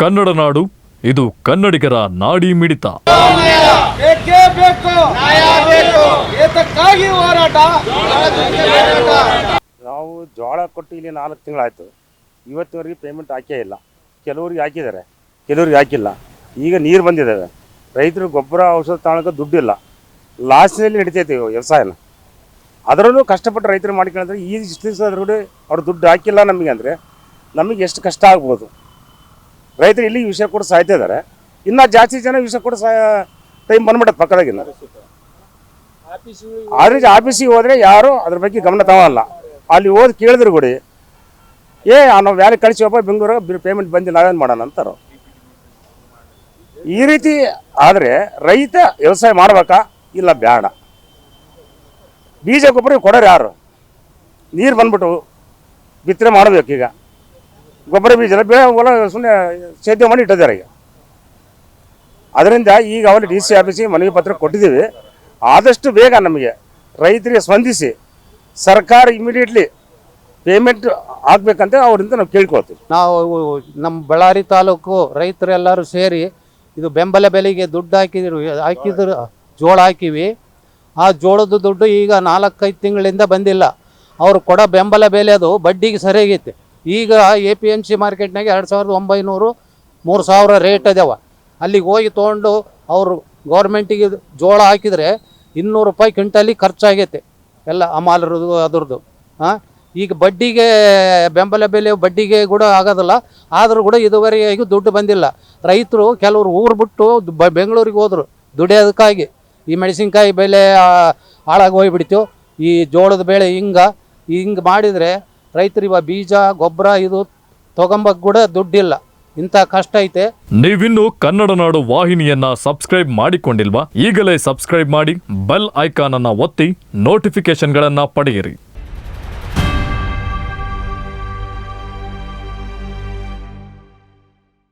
ಕನ್ನಡ ನಾಡು ಇದು ಕನ್ನಡಿಗರ ನಾಡಿ ಮಿಡಿತ. ಬೇಕೇ ಬೇಕು? ನ್ಯಾಯ ಬೇಕು. ಏತಕ್ಕಾಗಿ ಹೋರಾಟ? ನಾವು ಜೋಳ ಕೊಟ್ಟು ಇಲ್ಲಿ ನಾಲ್ಕು ತಿಂಗಳಾಯ್ತು. ಇವತ್ತಿನವರೆಗೆ ಪೇಮೆಂಟ್ ಹಾಕೇ ಇಲ್ಲ. ಕೆಲವ್ರಿಗೆ ಹಾಕಿದ್ದಾರೆ. ಕೆಲವ್ರಿಗೆ ಹಾಕಿಲ್ಲ. ಈಗ ನೀರು ಬಂದಿದ್ದಾವೆ ರೈತರು ಗೊಬ್ಬರ ಔಷಧ ತಗೊಳಕ್ಕೆ ದುಡ್ಡಿಲ್ಲ. ಲಾಸ್ನಲ್ಲಿ ನಡೀತೈತೆ ವ್ಯವಸಾಯನ. ಅದರಲ್ಲೂ ಕಷ್ಟಪಟ್ಟು ರೈತರು ಮಾಡ್ಕೊಂಡ್ರೆ ಈ ಇಷ್ಟು ದಿವಸ ಅದ್ರ ಕೂಡ ಅವ್ರು ದುಡ್ಡು ಹಾಕಿಲ್ಲ ನಮಗೆ ಅಂದರೆ ನಮಗೆ ಎಷ್ಟು ಕಷ್ಟ ಆಗ್ಬೋದು. ರೈತರು ಇಲ್ಲಿ ವಿಷಯ ಕೂಡ ಸಾಯ್ತಾ ಇದ್ದಾರೆ ಇನ್ನೂ ಜಾಸ್ತಿ ಜನ ವಿಷಯ ಕೂಡ ಸಾ ಟೈಮ್ ಬಂದ್ಬಿಡುತ್ತೆ ಪಕ್ಕದಾಗಿನ ಆದ್ರೆ ಆಫೀಸಿಗೆ ಹೋದ್ರೆ ಯಾರು ಅದ್ರ ಬಗ್ಗೆ ಗಮನ ತಗೊಳ್ಳಲ್ಲ ಅಲ್ಲಿ ಹೋದ್ ಕೇಳಿದ್ರು ಕೊಡಿ, ಏ ನಾವು ವ್ಯಾಲಿ ಕಳಿಸಿವಪ್ಪ ಬೆಂಗಳೂರು ಪೇಮೆಂಟ್ ಬಂದಿಲ್ಲ, ನಾವೇನು ಮಾಡೋಣ? ಅಂತಾರ. ಈ ರೀತಿ ಆದರೆ ರೈತ ವ್ಯವಸಾಯ ಮಾಡ್ಬೇಕಾ? ಇಲ್ಲ ಬೇಡ ಬೀಜ ಗೊಬ್ಬರ ಕೊಡೋರು ಯಾರು? ನೀರು ಬಂದ್ಬಿಟ್ಟು ಬಿತ್ತನೆ ಮಾಡಬೇಕು ಈಗ. ಗೊಬ್ಬರ ಬೀಜ ಹೊಲ ಸುಮ್ಮನೆ ಸೇದ್ಯ ಮಾಡಿ ಇಟ್ಟಿದ್ದಾರೆ ಈಗ. ಅದರಿಂದ ಈಗ ಅವರು ಡಿ ಸಿ ಆಫೀಸಿಗೆ ಮನವಿ ಪತ್ರ ಕೊಟ್ಟಿದ್ದೀವಿ. ಆದಷ್ಟು ಬೇಗ ನಮಗೆ ರೈತರಿಗೆ ಸ್ಪಂದಿಸಿ ಸರ್ಕಾರ ಇಮಿಡಿಯೇಟ್ಲಿ ಪೇಮೆಂಟ್ ಆಗಬೇಕಂತ ಅವರಿಂದ ನಾವು ಕೇಳ್ಕೊಳ್ತೀವಿ. ನಾವು ನಮ್ಮ ಬಳ್ಳಾರಿ ತಾಲೂಕು ರೈತರೆಲ್ಲರೂ ಸೇರಿ ಇದು ಬೆಂಬಲ ಬೆಲೆಗೆ ದುಡ್ಡು ಹಾಕಿದ್ರು ಹಾಕಿದ್ರು, ಜೋಳ ಹಾಕಿವಿ. ಆ ಜೋಳದ ದುಡ್ಡು ಈಗ ನಾಲ್ಕೈದು ತಿಂಗಳಿಂದ ಬಂದಿಲ್ಲ. ಅವರು ಕೊಡೋ ಬೆಂಬಲ ಬೆಲೆ ಅದು ಬಡ್ಡಿಗೆ ಸರಿಯಾಗೈತೆ. ಈಗ ಎ ಪಿ ಎಂ ಸಿ ಮಾರ್ಕೆಟ್ನಾಗೆ ಎರಡು ಸಾವಿರದ ಒಂಬೈನೂರು ಮೂರು ಸಾವಿರ ರೇಟ್ ಅದಾವ. ಅಲ್ಲಿಗೆ ಹೋಗಿ ತೊಗೊಂಡು ಅವರು ಗೌರ್ಮೆಂಟಿಗೆ ಜೋಳ ಹಾಕಿದರೆ ಇನ್ನೂರು ರೂಪಾಯಿ ಕ್ವಿಂಟಲಿಗೆ ಖರ್ಚಾಗೈತೆ. ಎಲ್ಲ ಅಮಾಲರದು ಅದ್ರದ್ದು. ಹಾಂ ಈಗ ಬಡ್ಡಿಗೆ, ಬೆಂಬಲ ಬೆಲೆ ಬಡ್ಡಿಗೆ ಕೂಡ ಆಗೋದಿಲ್ಲ. ಆದರೂ ಕೂಡ ಇದುವರೆಗೂ ದುಡ್ಡು ಬಂದಿಲ್ಲ. ರೈತರು ಕೆಲವರು ಊರು ಬಿಟ್ಟು ಬ, ಬೆಂಗಳೂರಿಗೆ ಹೋದರು. ದುಡಿಯೋದಕ್ಕಾಗಿ. ಈ ಮೆಣಸಿನ್ಕಾಯಿ ಬೆಲೆ ಹಾಳಾಗಿ ಹೋಗ್ಬಿಡ್ತು. ಈ ಜೋಳದ ಬೆಳೆ ಹಿಂಗೆ ಹಿಂಗೆ ಮಾಡಿದರೆ ರೈತರು ಇವಾಗ ಬೀಜ, ಗೊಬ್ಬರ, ಇದು ತೊಗೊಂಬಕ್ಕೆ ಕೂಡ ದುಡ್ಡಿಲ್ಲ. ಇಂಥ ಕಷ್ಟ ಐತೆ. ನೀವಿನ್ನು ಕನ್ನಡ ನಾಡು ವಾಹಿನಿಯನ್ನ ಸಬ್ಸ್ಕ್ರೈಬ್ ಮಾಡಿಕೊಂಡಿಲ್ವಾ? ಈಗಲೇ ಸಬ್ಸ್ಕ್ರೈಬ್ ಮಾಡಿ, ಬೆಲ್ ಐಕಾನ್ ಅನ್ನ ಒತ್ತಿ ನೋಟಿಫಿಕೇಶನ್ಗಳನ್ನ ಪಡೆಯಿರಿ.